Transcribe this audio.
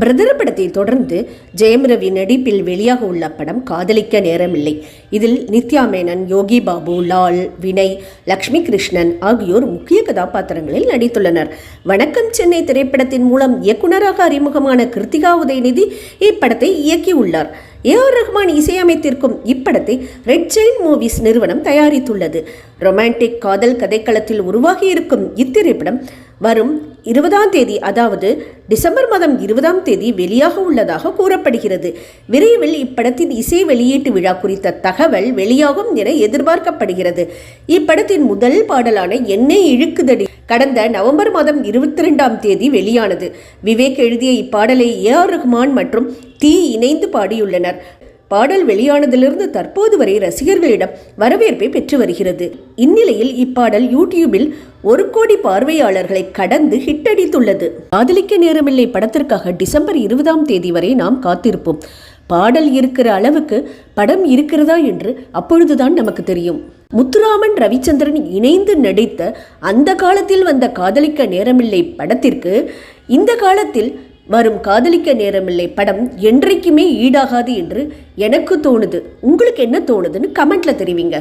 பிரதர படத்தை தொடர்ந்து ஜெயம் ரவி நடிப்பில் வெளியாக உள்ள படம் காதலிக்க நேரமில்லை. இதில் நித்யா மேனன் யோகி பாபு லால் வினய் லக்ஷ்மி கிருஷ்ணன் ஆகியோர் முக்கிய கதாபாத்திரங்களில் நடித்துள்ளனர். வணக்கம் சென்னை திரைப்படத்தின் மூலம் இயக்குனராக அறிமுகமான கிருத்திகா உதயநிதி இப்படத்தை இயக்கியுள்ளார். ஏ ஆர் ரஹ்மான் இசையமைத்திருக்கும் இப்படத்தை ரெட் ஜெயின் மூவிஸ் நிறுவனம் தயாரித்துள்ளது. ரொமான்டிக் காதல் கதைக்களத்தில் உருவாகியிருக்கும் இத்திரைப்படம் வரும் இருபதாம் தேதி அதாவது டிசம்பர் மாதம் இருபதாம் தேதி வெளியாக உள்ளதாக கூறப்படுகிறது. விரைவில் இப்படத்தின் இசை வெளியீட்டு விழா குறித்த தகவல் வெளியாகும் என எதிர்பார்க்கப்படுகிறது. இப்படத்தின் முதல் பாடலான என்னை இழுக்குதடி கடந்த நவம்பர் மாதம் இருபத்தி ரெண்டாம் தேதி வெளியானது. விவேக் எழுதிய இப்பாடலை ஏ ஆர் ரஹ்மான் மற்றும் தி இணைந்து பாடியுள்ளனர். பாடல் வெளியானதிலிருந்து தற்போது வரை ரசிகர்களிடம் வரவேற்பை பெற்று வருகிறது. இந்நிலையில் இப்பாடல் யூடியூபில் ஒரு கோடி பார்வையாளர்களை கடந்து ஹிட் அடித்துள்ளது காதலிக்க நேரமில்லை படத்திற்காக டிசம்பர் இருபதாம் தேதி வரை நாம் காத்திருப்போம். பாடல் இருக்கிற அளவுக்கு படம் இருக்கிறதா என்று அப்பொழுதுதான் நமக்கு தெரியும். முத்துராமன் ரவிச்சந்திரன் இணைந்து நடித்த அந்த காலத்தில் வந்த காதலிக்க நேரமில்லை படத்திற்கு இந்த காலத்தில் வரும் காதலிக்க நேரமில்லை படம் என்றைக்குமே ஈடாகாது என்று எனக்கு தோணுது. உங்களுக்கு என்ன தோணுதுன்னு கமெண்ட்ல தெரிவிங்க.